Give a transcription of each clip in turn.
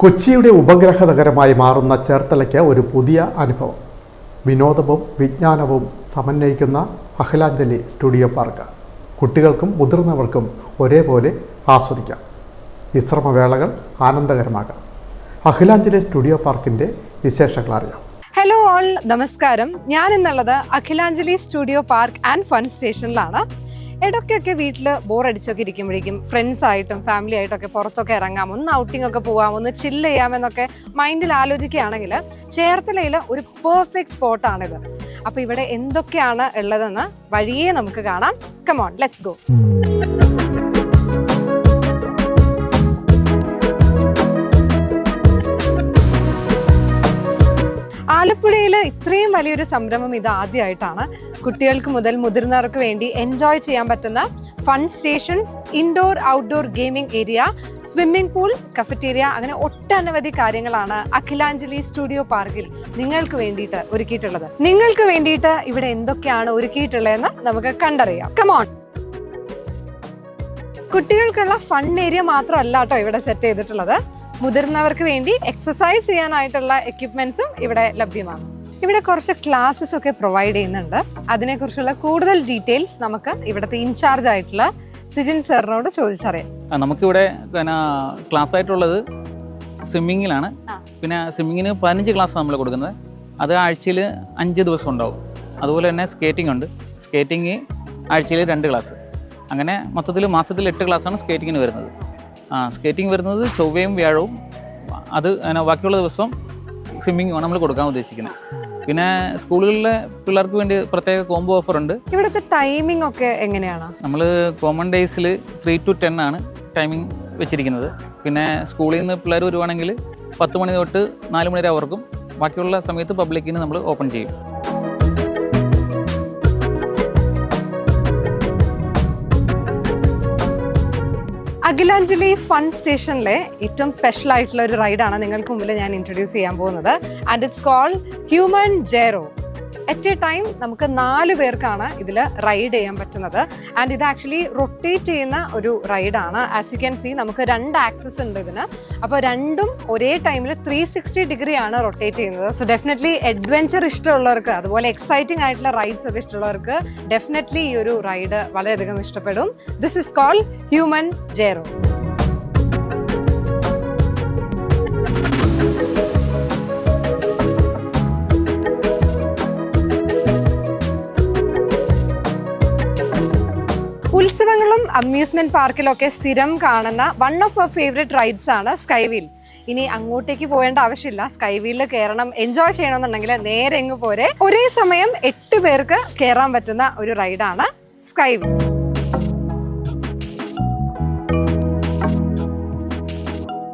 കൊച്ചിയുടെ ഉപഗ്രഹ നഗരമായി മാറുന്ന ചേർത്തലയ്ക്ക് ഒരു പുതിയ അനുഭവം. വിനോദവും വിജ്ഞാനവും സമന്വയിക്കുന്ന അഖിലാഞ്ജലി സ്റ്റുഡിയോ പാർക്ക്. കുട്ടികൾക്കും മുതിർന്നവർക്കും ഒരേപോലെ ആസ്വദിക്കാം. വിശ്രമവേളകൾ ആനന്ദകരമാകാം. അഖിലാഞ്ജലി സ്റ്റുഡിയോ പാർക്കിന്റെ വിശേഷങ്ങൾ അറിയാം. ഹലോ ഓൾ നമസ്കാരം. ഞാൻ ഇന്നുള്ളത് Akhilanjali studio park and fun സ്റ്റേഷനിലാണ്. ഇടയ്ക്കൊക്കെ വീട്ടിൽ ബോറടിച്ചൊക്കെ ഇരിക്കുമ്പോഴേക്കും ഫ്രണ്ട്സ് ആയിട്ടും ഫാമിലി ആയിട്ടൊക്കെ പുറത്തൊക്കെ ഇറങ്ങാം. ഒന്ന് ഔട്ടിംഗ് ഒക്കെ പോവാം ഒന്ന് ചില്ല് ചെയ്യാമെന്നൊക്കെ മൈൻഡിൽ ആലോചിക്കുകയാണെങ്കിൽ ചേർത്തലയിൽ ഒരു പെർഫെക്റ്റ് സ്പോട്ടാണിത് അപ്പോൾ ഇവിടെ എന്തൊക്കെയാണ് ഉള്ളതെന്ന് വഴിയേ നമുക്ക് കാണാം. കമോൺ ലെറ്റ്സ് ഗോ ആലപ്പുഴയിൽ ഇത്രയും വലിയൊരു സംരംഭം ഇത് ആദ്യമായിട്ടാണ്. കുട്ടികൾക്ക് മുതൽ മുതിർന്നവർക്ക് വേണ്ടി എൻജോയ് ചെയ്യാൻ പറ്റുന്ന fun stations indoor outdoor gaming area swimming pool cafeteria അങ്ങനെ ഒട്ടനവധി കാര്യങ്ങളാണ് അഖിലാഞ്ജലി സ്റ്റുഡിയോ പാർക്കിൽ നിങ്ങൾക്ക് വേണ്ടിയിട്ട് ഒരുക്കിയിട്ടുള്ളത്. നിങ്ങൾക്ക് വേണ്ടിയിട്ട് ഇവിടെ എന്തൊക്കെയാണ് ഒരുക്കിയിട്ടുള്ളതെന്ന് നമുക്ക് കണ്ടറിയാം. കമോൺ കുട്ടികൾക്കുള്ള ഫൺ ഏരിയ മാത്രമല്ല കേട്ടോ ഇവിടെ സെറ്റ് ചെയ്തിട്ടുള്ളത്. മുതിർന്നവർക്ക് വേണ്ടി എക്സസൈസ് ചെയ്യാനായിട്ടുള്ള എക്യുപ്മെന്റ്സും ഇവിടെ ലഭ്യമാണ്. ഇവിടെ കുറച്ച് ക്ലാസ്സസ് ഒക്കെ പ്രൊവൈഡ് ചെയ്യുന്നുണ്ട്. അതിനെക്കുറിച്ചുള്ള കൂടുതൽ ഡീറ്റെയിൽസ് നമുക്ക് ഇവിടുത്തെ ഇൻചാർജ് ആയിട്ടുള്ള സിജിൻ സാറിനോട് ചോദിച്ചറിയാം. നമുക്കിവിടെ പിന്നെ ക്ലാസ് ആയിട്ടുള്ളത് സ്വിമ്മിങ്ങിലാണ് പിന്നെ സ്വിമ്മിങ്ങിന് പതിനഞ്ച് ക്ലാസ് നമ്മൾ കൊടുക്കുന്നത്. അത് ആഴ്ചയിൽ അഞ്ച് ദിവസം ഉണ്ടാവും. അതുപോലെ തന്നെ സ്കേറ്റിംഗ് ഉണ്ട്. സ്കേറ്റിംഗ് ആഴ്ചയിൽ രണ്ട് ക്ലാസ് അങ്ങനെ മൊത്തത്തിൽ മാസത്തിൽ എട്ട് ക്ലാസ്സാണ് സ്കേറ്റിങ്ങിന് വരുന്നത്. ആ സ്കേറ്റിംഗ് വരുന്നത് ചൊവ്വയും വ്യാഴവും. അത് ബാക്കിയുള്ള ദിവസം സ്വിമ്മിങ്ങുമാണ് നമ്മൾ കൊടുക്കാൻ ഉദ്ദേശിക്കുന്നത്. പിന്നെ സ്കൂളുകളിലെ പിള്ളേർക്ക് വേണ്ടി പ്രത്യേക കോംബോ ഓഫർ ഉണ്ട്. ഇവിടുത്തെ ടൈമിംഗ് ഒക്കെ എങ്ങനെയാണ്? നമ്മൾ കോമൺ ഡേയ്സിൽ ത്രീ ടു ടെൻ ആണ് ടൈമിംഗ് വെച്ചിരിക്കുന്നത്. പിന്നെ സ്കൂളിൽ നിന്ന് പിള്ളേർ വരുവാണെങ്കിൽ പത്ത് മണി തൊട്ട് നാല് മണി വരെ അവർക്കും. ബാക്കിയുള്ള സമയത്ത് പബ്ലിക്കിന് നമ്മൾ ഓപ്പൺ ചെയ്യും. അഖിലാഞ്ജലി ഫൺ സ്റ്റേഷനിലെ ഏറ്റവും സ്പെഷ്യൽ ആയിട്ടുള്ള ഒരു റൈഡാണ് നിങ്ങൾക്ക് മുമ്പിൽ ഞാൻ ഇൻട്രൊഡ്യൂസ് ചെയ്യാൻ പോകുന്നത്. And it's call human gyro at a time നമുക്ക് നാല് പേർക്കാണ് ഇതിൽ റൈഡ് ചെയ്യാൻ പറ്റുന്നത്. ആൻഡ് ഇത് ആക്ച്വലി റൊട്ടേറ്റ് ചെയ്യുന്ന ഒരു റൈഡാണ് ആസ് യു ക്യാൻ സി നമുക്ക് രണ്ട് ആക്സസ് ഉണ്ട് ഇതിന്. അപ്പോൾ രണ്ടും ഒരേ ടൈമിൽ ത്രീ സിക്സ്റ്റി ഡിഗ്രി ആണ് റൊട്ടേറ്റ് ചെയ്യുന്നത്. സോ ഡെഫിനറ്റ്ലി അഡ്വഞ്ചർ ഇഷ്ടമുള്ളവർക്ക് അതുപോലെ എക്സൈറ്റിംഗ് ആയിട്ടുള്ള റൈഡ്സ് ഒക്കെ ഇഷ്ടമുള്ളവർക്ക് ഡെഫിനറ്റ്ലി ഈ ഒരു റൈഡ് വളരെയധികം ഇഷ്ടപ്പെടും. This is call human gyro amusement പാർക്കിലൊക്കെ സ്ഥിരം കാണുന്ന one of our favourite rides ആണ് സ്കൈ വീൽ ഇനി അങ്ങോട്ടേക്ക് പോകേണ്ട ആവശ്യമില്ല. സ്കൈ വീലിൽ കയറണം എൻജോയ് ചെയ്യണമെന്നുണ്ടെങ്കിൽ നേരെ എങ്ങ് പോരെ? ഒരേ സമയം എട്ട് പേർക്ക് കയറാൻ പറ്റുന്ന ഒരു റൈഡാണ് സ്കൈ വീൽ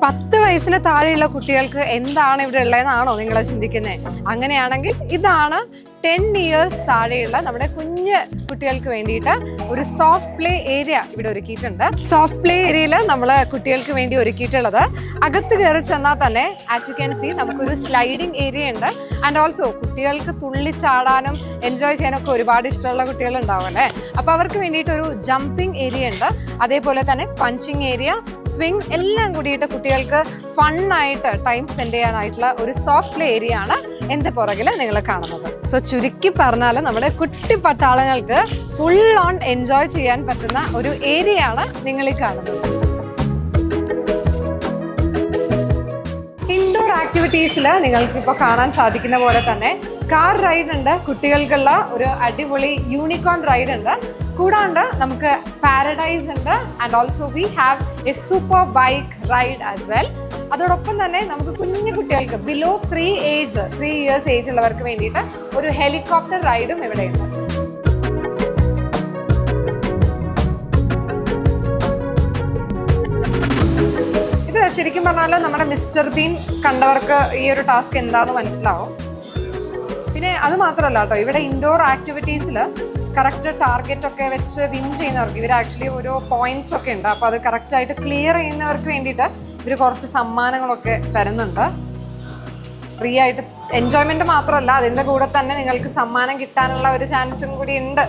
പത്ത് വയസ്സിന് താഴെയുള്ള കുട്ടികൾക്ക് എന്താണ് ഇവിടെ ഉള്ളതെന്നാണോ നിങ്ങൾ ചിന്തിക്കുന്നത് അങ്ങനെയാണെങ്കിൽ ഇതാണ് ടെൻ ഇയേഴ്സ് താഴെയുള്ള നമ്മുടെ കുഞ്ഞ് കുട്ടികൾക്ക് വേണ്ടിയിട്ട് ഒരു സോഫ്റ്റ് പ്ലേ ഏരിയ ഇവിടെ ഒരുക്കിയിട്ടുണ്ട്. സോഫ്റ്റ് പ്ലേ ഏരിയയിൽ നമ്മൾ കുട്ടികൾക്ക് വേണ്ടി ഒരുക്കിയിട്ടുള്ളത്. അകത്ത് കയറി ചെന്നാൽ തന്നെ ആസ് യു ക്യാൻ സി നമുക്കൊരു സ്ലൈഡിംഗ് ഏരിയ ഉണ്ട്. ആൻഡ് ഓൾസോ കുട്ടികൾക്ക് തുള്ളിച്ചാടാനും എൻജോയ് ചെയ്യാനൊക്കെ ഒരുപാട് ഇഷ്ടമുള്ള കുട്ടികൾ ഉണ്ടാവും അല്ലേ അപ്പോൾ അവർക്ക് വേണ്ടിയിട്ട് ഒരു ജമ്പിംഗ് ഏരിയ ഉണ്ട്. അതേപോലെ തന്നെ പഞ്ചിങ് ഏരിയ സ്വിംഗ് എല്ലാം കൂടിയിട്ട് കുട്ടികൾക്ക് ഫണ്ണായിട്ട് ടൈം സ്പെൻഡ് ചെയ്യാനായിട്ടുള്ള ഒരു സോഫ്റ്റ് പ്ലേ ഏരിയ ആണ് എന്റെ പുറകിൽ നിങ്ങൾ കാണുന്നത്. സോ ചുരുക്കി പറഞ്ഞാൽ നമ്മുടെ കുട്ടി പട്ടാളങ്ങൾക്ക് ഫുൾ ഓൺ എൻജോയ് ചെയ്യാൻ പറ്റുന്ന ഒരു ഏരിയയാണ് നിങ്ങൾ ഈ കാണുന്നത്. ആക്ടിവിറ്റീസിൽ നിങ്ങൾക്ക് ഇപ്പോൾ കാണാൻ സാധിക്കുന്ന പോലെ തന്നെ കാർ റൈഡ് ഉണ്ട്. കുട്ടികൾക്കുള്ള ഒരു അടിപൊളി യൂണിക്കോൺ റൈഡ് ഉണ്ട്. കൂടാണ്ട് നമുക്ക് പാരഡൈസ് ഉണ്ട്. And also we have a super bike ride as well അതോടൊപ്പം തന്നെ നമുക്ക് കുഞ്ഞു കുട്ടികൾക്ക് below three age three years age ഉള്ളവർക്ക് വേണ്ടിയിട്ട് ഒരു ഹെലികോപ്റ്റർ റൈഡും ഇവിടെയുണ്ട്. ശരിക്കും പറഞ്ഞാൽ നമ്മുടെ മിസ്റ്റർ ബീൻ കണ്ടവർക്ക് ഈ ഒരു ടാസ്ക് എന്താണെന്ന് മനസ്സിലാവും. പിന്നെ അത് മാത്രമല്ല കേട്ടോ ഇവിടെ ഇൻഡോർ ആക്ടിവിറ്റീസിൽ കറക്റ്റ് ടാർഗറ്റ് ഒക്കെ വെച്ച് വിൻ ചെയ്യുന്നവർക്ക് ഇവർ ആക്ച്വലി ഓരോ പോയിന്റ്സ് ഒക്കെ ഉണ്ട്. അപ്പോൾ അത് കറക്റ്റ് ആയിട്ട് ക്ലിയർ ചെയ്യുന്നവർക്ക് വേണ്ടിയിട്ട് ഇവർ കുറച്ച് സമ്മാനങ്ങളൊക്കെ തരുന്നുണ്ട്. ഫ്രീ ആയിട്ട് എൻജോയ്മെന്റ് മാത്രമല്ല അതിന്റെ കൂടെ തന്നെ നിങ്ങൾക്ക് സമ്മാനം കിട്ടാനുള്ള ഒരു ചാൻസും കൂടി ഉണ്ട്.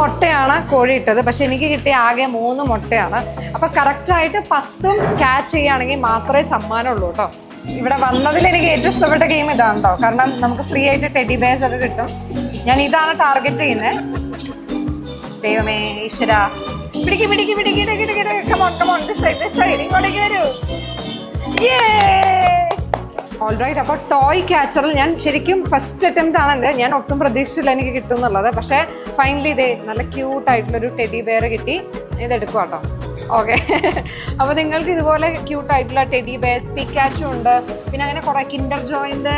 മുട്ടയാണ് കോഴി ഇട്ടത് പക്ഷെ എനിക്ക് കിട്ടിയ ആകെ മൂന്ന് മുട്ടയാണ്. അപ്പൊ കറക്റ്റ് ആയിട്ട് പത്തും ക്യാച്ച് ചെയ്യുകയാണെങ്കിൽ മാത്രമേ സമ്മാനമുള്ളൂ കേട്ടോ. ഇവിടെ വന്നതിൽ എനിക്ക് ഏറ്റവും ഇഷ്ടപ്പെട്ട ഗെയിം ഇതാണ് കാരണം നമുക്ക് ഫ്രീ ആയിട്ട് ടെഡി ബേസ് ഒക്കെ കിട്ടും. ഞാൻ ഇതാണ് ടാർഗറ്റ് ചെയ്യുന്നത് ദൈവമേ ഈശ്വര. പിടിക്ക് പിടിക്ക് പിടിക്ക് ഇങ്ങോട്ടേക്ക് വരൂ. ഓൾറൈറ്റ് അപ്പോൾ ടോയ് ക്യാച്ചറിൽ ഞാൻ ശരിക്കും ഫസ്റ്റ് അറ്റംപ്റ്റ് ആണ് ഞാൻ ഒട്ടും പ്രതീക്ഷിച്ചില്ല എനിക്ക് കിട്ടും എന്നുള്ളത് പക്ഷേ ഫൈനലി ഇതേ നല്ല ക്യൂട്ടായിട്ടുള്ളൊരു ടെഡി ബെയർ കിട്ടി. ഇത് എടുക്കും കേട്ടോ ഓക്കെ അപ്പോൾ നിങ്ങൾക്ക് ഇതുപോലെ ക്യൂട്ടായിട്ടുള്ള ടെഡി ബെയർസ് പിക്കാച്ചും ഉണ്ട്. പിന്നെ അങ്ങനെ കുറേ കിൻഡർ ജോയിന്റെ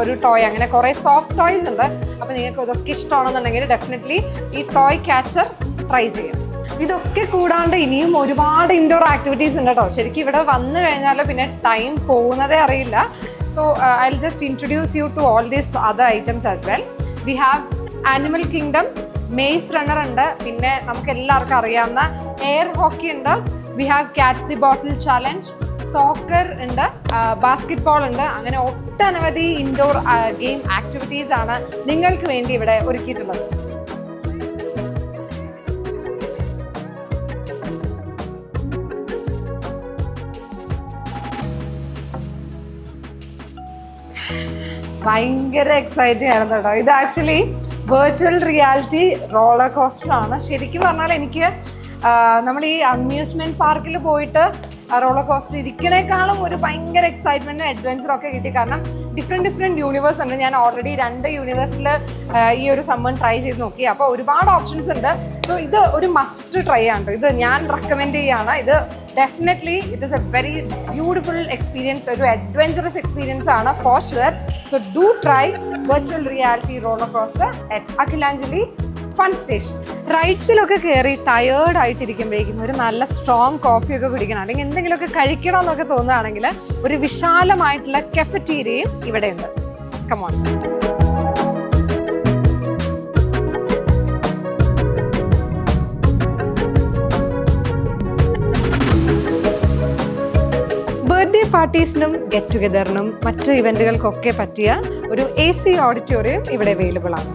ഒരു ടോയ് അങ്ങനെ കുറേ സോഫ്റ്റ് ടോയ്സ് ഉണ്ട്. അപ്പോൾ നിങ്ങൾക്ക് ഇതൊക്കെ ഇഷ്ടമാണെന്നുണ്ടെങ്കിൽ ഡെഫിനറ്റ്ലി ഈ ടോയ് ക്യാച്ചർ ട്രൈ ചെയ്യാം ഇതൊക്കെ കൂടാണ്ട് ഇനിയും ഒരുപാട് ഇൻഡോർ ആക്ടിവിറ്റീസ് ഉണ്ട് കേട്ടോ ശരിക്കും ഇവിടെ വന്നു കഴിഞ്ഞാൽ പിന്നെ ടൈം പോകുന്നതേ അറിയില്ല. So I just introduce you to all these other items as well we have animal kingdom maze runner ഉണ്ട്. പിന്നെ നമുക്ക് എല്ലാവർക്കും അറിയാവുന്ന എയർ ഹോക്കി ഉണ്ട്. We have catch the bottle challenge soccer ഉണ്ട്. ബാസ്കറ്റ് ബോൾ ഉണ്ട്. അങ്ങനെ ഒട്ടനവധി ഇൻഡോർ ഗെയിം ആക്ടിവിറ്റീസ് ആണ് നിങ്ങൾക്ക് വേണ്ടി ഇവിടെ ഒരുക്കിയിട്ടുള്ളത്. ഭയങ്കര എക്സൈറ്റിംഗ് ആയിരുന്നു കേട്ടോ. ഇത് actually virtual reality roller coaster ആണ്. ശരിക്കും പറഞ്ഞാൽ എനിക്ക് നമ്മൾ ഈ അമ്യൂസ്മെന്റ് പാർക്കിൽ പോയിട്ട് റോളർ കോസ്റ്റർ ഇരിക്കണേക്കാളും ഒരു ഭയങ്കര എക്സൈറ്റ്മെന്റും അഡ്വഞ്ചറും ഒക്കെ കിട്ടി. കാരണം ഡിഫറെന്റ് ഡിഫറെന്റ് യൂണിവേഴ്സ് ഉണ്ട്. ഞാൻ ഓൾറെഡി രണ്ട് യൂണിവേഴ്സിൽ ഈ ഒരു സംഭവം ട്രൈ ചെയ്ത് നോക്കി. അപ്പോൾ ഒരുപാട് ഓപ്ഷൻസ് ഉണ്ട്. സോ ഇത് ഒരു മസ്റ്റ് ട്രൈ ആണ് ഇത് ഞാൻ റെക്കമെൻഡ് ചെയ്യാണ്. ഇത് definitely it is a very beautiful experience ഒരു അഡ്വഞ്ചറസ് എക്സ്പീരിയൻസ് ആണ് for sure so do try virtual reality roller coaster at Akhilanjali fun station റൈഡ്സിലൊക്കെ കയറി ടയേർഡ് ആയിട്ടിരിക്കുമ്പോഴേക്കും ഒരു നല്ല സ്ട്രോങ് കോഫി ഒക്കെ കുടിക്കണം. അല്ലെങ്കിൽ എന്തെങ്കിലുമൊക്കെ കഴിക്കണം എന്നൊക്കെ തോന്നുകയാണെങ്കിൽ ഒരു വിശാലമായിട്ടുള്ള കെഫറ്റീരിയയും ഇവിടെ ഉണ്ട് കമോൺ ബർത്ത്ഡേ പാർട്ടീസിനും ഗെറ്റ് ടുഗദറിനും മറ്റു ഇവന്റുകൾക്കൊക്കെ പറ്റിയ ഒരു എ സി ഓഡിറ്റോറിയം ഇവിടെ അവൈലബിൾ ആണ്.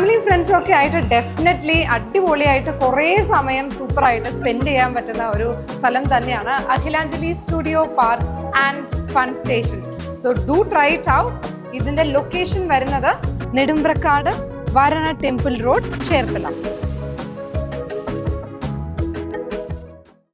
ഫാമിലിയും ഫ്രണ്ട്സും ഒക്കെ ആയിട്ട് ഡെഫിനറ്റ്ലി അടിപൊളിയായിട്ട് കുറേ സമയം സൂപ്പറായിട്ട് സ്പെൻഡ് ചെയ്യാൻ പറ്റുന്ന ഒരു സ്ഥലം തന്നെയാണ് Akhilanjali studio park and fun station so do try it out ഇതിന്റെ ലൊക്കേഷൻ വരുന്നത് നെടുമ്പ്രക്കാട് വാരണ ടെമ്പിൾ റോഡ് ചേർത്തല.